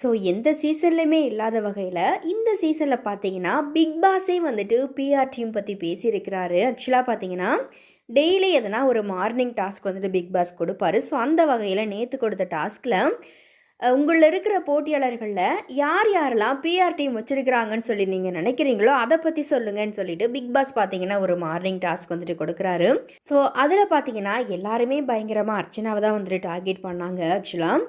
So எந்த சீசன்லையுமே இல்லாத வகையில் இந்த சீசனில் பார்த்தீங்கன்னா பிக் பாஸே வந்துட்டு பிஆர் டீம் பற்றி பேசியிருக்கிறாரு. ஆக்சுவலாக பார்த்தீங்கன்னா டெய்லி எதனா ஒரு மார்னிங் டாஸ்க் வந்துட்டு பிக் பாஸ் கொடுப்பாரு. ஸோ அந்த வகையில் நேற்று கொடுத்த டாஸ்கில் உங்களில் இருக்கிற போட்டியாளர்களில் யார் யாரெல்லாம் பிஆர் டீம் வச்சுருக்கிறாங்கன்னு சொல்லி நீங்கள் நினைக்கிறீங்களோ அதை பற்றி சொல்லுங்கன்னு சொல்லிட்டு பிக் பாஸ் பார்த்தீங்கன்னா ஒரு மார்னிங் டாஸ்க் வந்துட்டு கொடுக்குறாரு. ஸோ அதில் பார்த்தீங்கன்னா எல்லாருமே பயங்கரமாக அர்ச்சனாவை தான் வந்துட்டு டார்கெட் பண்ணாங்க. ஆக்சுவலாக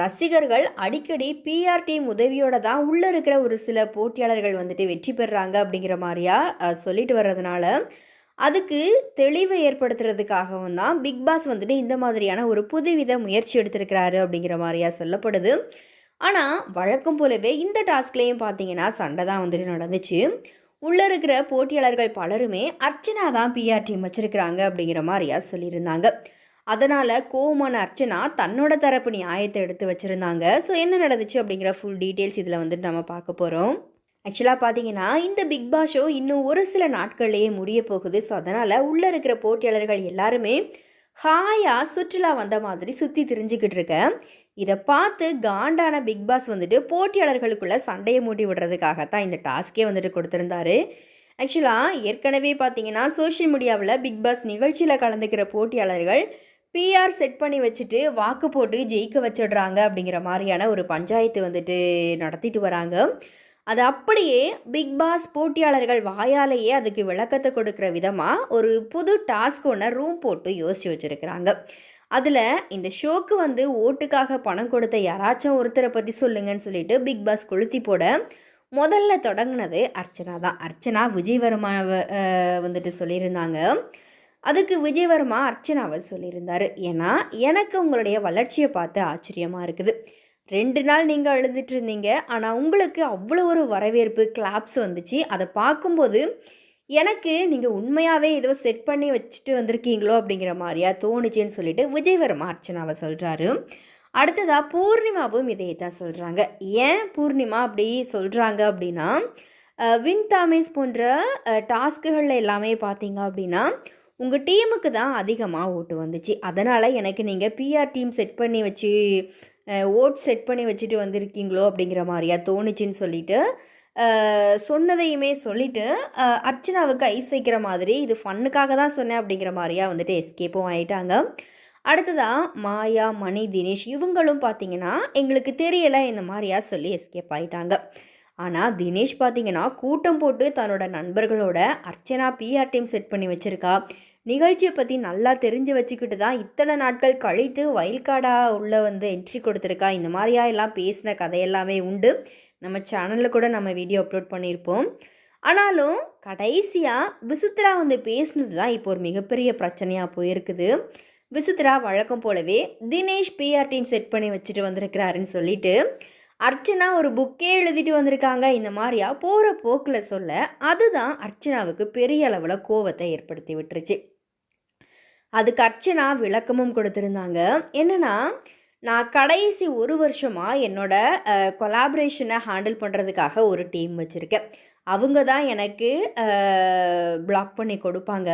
ரசிகர்கள் அடிக்கடி பிஆர் டீம் உதவியோட தான் உள்ளே இருக்கிற ஒரு சில போட்டியாளர்கள் வந்துட்டு வெற்றி பெறுறாங்க அப்படிங்கிற மாதிரியா சொல்லிட்டு வர்றதுனால அதுக்கு தெளிவை ஏற்படுத்துறதுக்காகவும் தான் பிக் பாஸ் வந்துட்டு இந்த மாதிரியான ஒரு புதுவித முயற்சி எடுத்திருக்கிறாரு அப்படிங்கிற மாதிரியா சொல்லப்படுது. ஆனால் வழக்கம் போலவே இந்த டாஸ்க்லேயும் பார்த்தீங்கன்னா சண்டை தான் வந்துட்டு நடந்துச்சு. உள்ளே இருக்கிற போட்டியாளர்கள் பலருமே அர்ச்சனா தான் பிஆர் டீம் வச்சுருக்கிறாங்க அப்படிங்கிற மாதிரியா சொல்லியிருந்தாங்க. அதனால் கோவமான அர்ச்சனா தன்னோட தரப்பு நியாயத்தை எடுத்து வச்சுருந்தாங்க. ஸோ என்ன நடந்துச்சு அப்படிங்கிற ஃபுல் டீட்டெயில்ஸ் இதில் வந்துட்டு நம்ம பார்க்க போகிறோம் ஆக்சுவலாக பார்த்தீங்கன்னா இந்த பிக் பாஸ் ஷோ இன்னும் ஒரு சில நாட்கள்லேயே முடிய போகுது. ஸோ அதனால் உள்ளே இருக்கிற போட்டியாளர்கள் எல்லாருமே ஹாயாக சுற்றுலா வந்த மாதிரி சுற்றி திரிஞ்சுக்கிட்டு இருக்கேன் இதை பார்த்து காண்டான பிக் பாஸ் வந்துட்டு போட்டியாளர்களுக்குள்ளே சண்டையை மூட்டி விடுறதுக்காகத்தான் இந்த டாஸ்க்கே வந்துட்டு கொடுத்துருந்தாரு. ஆக்சுவலாக ஏற்கனவே பார்த்தீங்கன்னா சோஷியல் மீடியாவில் பிக் பாஸ் நிகழ்ச்சியில் கலந்துக்கிற போட்டியாளர்கள் பிஆர் செட் பண்ணி வச்சுட்டு வாக்கு போட்டு ஜெயிக்க வச்சிடுறாங்க அப்படிங்கிற மாதிரியான ஒரு பஞ்சாயத்து வந்துட்டு நடத்திட்டு வராங்க. அது அப்படியே பிக் பாஸ் போட்டியாளர்கள் வாயாலேயே அதுக்கு விளக்கத்தை கொடுக்குற விதமாக ஒரு புது டாஸ்க் ஒன்று ரூம் போட்டு யோசிச்சு வச்சுருக்கிறாங்க. அதில் இந்த ஷோக்கு வந்து ஓட்டுக்காக பணம் கொடுத்த யாராச்சும் ஒருத்தரை பற்றி சொல்லுங்கன்னு சொல்லிட்டு பிக் பாஸ் கொளுத்தி போட முதல்ல தொடங்கினது அர்ச்சனா தான். அர்ச்சனா விஜய் அஹ், வந்துட்டு சொல்லியிருந்தாங்க. அதுக்கு விஜயவர்மா அர்ச்சனாவை சொல்லியிருந்தார். ஏன்னா எனக்கு உங்களுடைய வளர்ச்சியை பார்த்து ஆச்சரியமாக இருக்குது. ரெண்டு நாள் நீங்கள் அழுதுட்டு இருந்தீங்க ஆனால் உங்களுக்கு அவ்வளோ ஒரு வரவேற்பு கிளாப்ஸ் வந்துச்சு. அதை பார்க்கும்போது எனக்கு நீங்கள் உண்மையாகவே ஏதோ செட் பண்ணி வச்சுட்டு வந்திருக்கீங்களோ அப்படிங்கிற மாதிரியா தோணுச்சுன்னு சொல்லிட்டு விஜயவர்மா அர்ச்சனாவை சொல்கிறாரு அடுத்ததாக பூர்ணிமாவும் இதை தான் சொல்கிறாங்க ஏன் பூர்ணிமா அப்படி சொல்கிறாங்க அப்படின்னா வின் தாமேஸ் போன்ற டாஸ்க்குகளில் எல்லாமே பார்த்தீங்க அப்படின்னா உங்கள் டீமுக்கு தான் அதிகமாக ஓட்டு வந்துச்சு. அதனால் எனக்கு நீங்கள் பிஆர் டீம் செட் பண்ணி வச்சு ஓட் செட் பண்ணி வச்சுட்டு வந்திருக்கீங்களோ அப்படிங்கிற மாதிரியா தோணுச்சுன்னு சொல்லிட்டு சொன்னதையுமே சொல்லிட்டு அர்ச்சனாவுக்கு ஐஸ் வைக்கிற மாதிரி இது ஃபன்னுக்காக தான் சொன்னேன் அப்படிங்கிற மாதிரியா வந்துட்டு எஸ்கேப்பும் ஆகிட்டாங்க அடுத்ததாக மாயா மணி தினேஷ் இவங்களும் பார்த்தீங்கன்னா எங்களுக்கு தெரியலை இந்த மாதிரியா சொல்லி எஸ்கேப் ஆகிட்டாங்க ஆனால் தினேஷ் பார்த்தீங்கன்னா கூட்டம் போட்டு தன்னோட நண்பர்களோட அர்ச்சனா பிஆர் டீம் செட் பண்ணி வச்சுருக்கா. நிகழ்ச்சியை பற்றி நல்லா தெரிஞ்சு வச்சுக்கிட்டு தான் இத்தனை நாட்கள் கழித்து வயல்காடாக உள்ள வந்து என்ட்ரி கொடுத்துருக்கா. இந்த மாதிரியா எல்லாம் பேசின கதையெல்லாமே உண்டு. நம்ம சேனலில் கூட நம்ம வீடியோ அப்லோட் பண்ணியிருப்போம். ஆனாலும் கடைசியாக விசித்ரா வந்து பேசினது தான் இப்போ ஒரு மிகப்பெரிய பிரச்சனையாக போயிருக்குது. விசித்ரா வழக்கம் போலவே தினேஷ் பிஆர் டீம் செட் பண்ணி வச்சுட்டு வந்திருக்கிறாருன்னு சொல்லிட்டு அர்ச்சனா ஒரு புக்கே எழுதிட்டு வந்திருக்காங்க. இந்த மாதிரியா? போகிற போக்கில் சொல்ல அதுதான் அர்ச்சனாவுக்கு பெரிய அளவில் கோவத்தை ஏற்படுத்தி விட்டுருச்சு. அதுக்கு அர்ச்சனா விளக்கமும் கொடுத்துருந்தாங்க. என்னென்னா நான் கடைசி ஒரு வருஷமாக என்னோட கொலாபரேஷனை ஹேண்டில் பண்ணுறதுக்காக ஒரு டீம் வச்சுருக்கேன். அவங்க தான் எனக்கு பிளாக் பண்ணி கொடுப்பாங்க.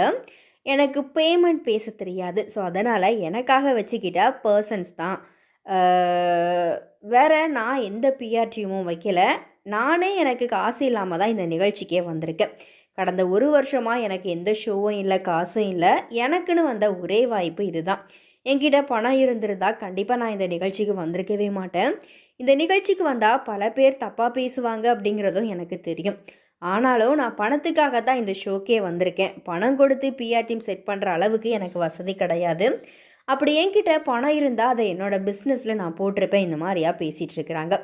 எனக்கு பேமெண்ட் பேச தெரியாது. ஸோ அதனால் எனக்காக வச்சுக்கிட்ட பர்சன்ஸ் தான். வேற நான் எந்த பிஆர் டீமும் வைக்கல. நானே எனக்கு காசு இல்லாமல் தான் இந்த நிகழ்ச்சிக்கே வந்திருக்கேன். கடந்த ஒரு வருஷமாக எனக்கு எந்த ஷோவும் இல்லை காசும் இல்லை. எனக்குன்னு வந்த ஒரே வாய்ப்பு இதுதான். என்கிட்ட பணம் இருந்திருந்தால் கண்டிப்பாக நான் இந்த நிகழ்ச்சிக்கு வந்திருக்கவே மாட்டேன். இந்த நிகழ்ச்சிக்கு வந்தால் பல பேர் தப்பாக பேசுவாங்க அப்படிங்கிறதும் எனக்கு தெரியும். ஆனாலும் நான் பணத்துக்காக தான் இந்த ஷோக்கே வந்திருக்கேன். பணம் கொடுத்து பிஆர் டீம் செட் பண்ணுற அளவுக்கு எனக்கு வசதி கிடையாது. அப்படி என்கிட்ட பணம் இருந்தால் அதை என்னோட பிஸ்னஸில் நான் போட்டிருப்பேன் இந்த மாதிரியா பேசிகிட்டு இருக்கிறாங்க.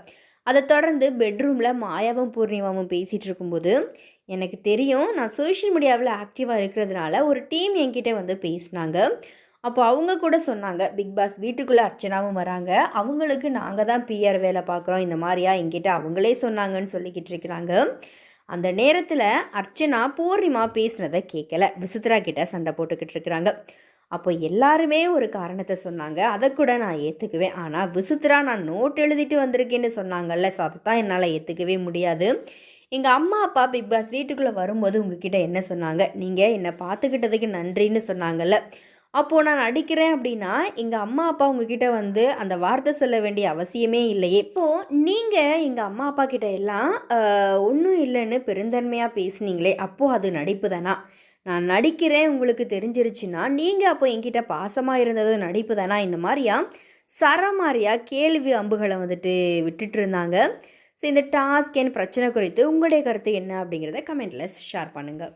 அதை தொடர்ந்து பெட்ரூமில் மாயாவும் பூர்ணிமாவும் பேசிகிட்டு இருக்கும்போது எனக்கு தெரியும் நான் சோஷியல் மீடியாவில் ஆக்டிவாக இருக்கிறதுனால ஒரு டீம் என்கிட்ட வந்து பேசினாங்க. அப்போ அவங்க கூட சொன்னாங்க பிக் பாஸ் வீட்டுக்குள்ளே அர்ச்சனாவும் வராங்க. அவங்களுக்கு நாங்கள் தான் பிஆர் வேலை பார்க்குறோம். இந்த மாதிரியா என்கிட்ட அவங்களே சொன்னாங்கன்னு சொல்லிக்கிட்டு இருக்கிறாங்க. அந்த நேரத்தில் அர்ச்சனா பூர்ணிமா பேசினதை கேட்கல. விசித்ரா கிட்ட சண்டை போட்டுக்கிட்டு இருக்கிறாங்க. அப்போ எல்லாருமே ஒரு காரணத்தை சொன்னாங்க. அதை கூட நான் ஏற்றுக்குவேன் ஆனால் விசித்திரா நான் நோட் எழுதிட்டு வந்திருக்கேன்னு சொன்னாங்கல்ல. ஸோ அதை தான் என்னால் ஏற்றுக்கவே முடியாது. எங்கள் அம்மா அப்பா பிக் பாஸ் வீட்டுக்குள்ளே வரும்போது உங்ககிட்ட என்ன சொன்னாங்க? நீங்கள் என்னை பார்த்துக்கிட்டதுக்கு நன்றின்னு சொன்னாங்கல்ல. அப்போது நான் நடிக்கிறேன் அப்படின்னா எங்கள் அம்மா அப்பா உங்ககிட்ட வந்து அந்த வார்த்தை சொல்ல வேண்டிய அவசியமே இல்லையே. இப்போது நீங்கள் எங்கள் அம்மா அப்பா கிட்ட எல்லாம் ஒன்றும் இல்லைன்னு பெருந்தன்மையாக பேசுனீங்களே அப்போது அது நடிப்பு தானா நான் நடிக்கிறேன் உங்களுக்கு தெரிஞ்சிருச்சுன்னா நீங்கள் அப்போ என்கிட்ட பாசமாக இருந்தது நடிப்பு தானா இந்த மாதிரியா? சரமாரியாக கேள்வி அம்புகளை வந்துட்டு விட்டுட்டு இருந்தாங்க ஸோ இந்த டாஸ்க் என் பிரச்சனை குறித்து உங்களுடைய கருத்து என்ன அப்படிங்கிறத கமெண்ட்டில் ஷேர் பண்ணுங்கள்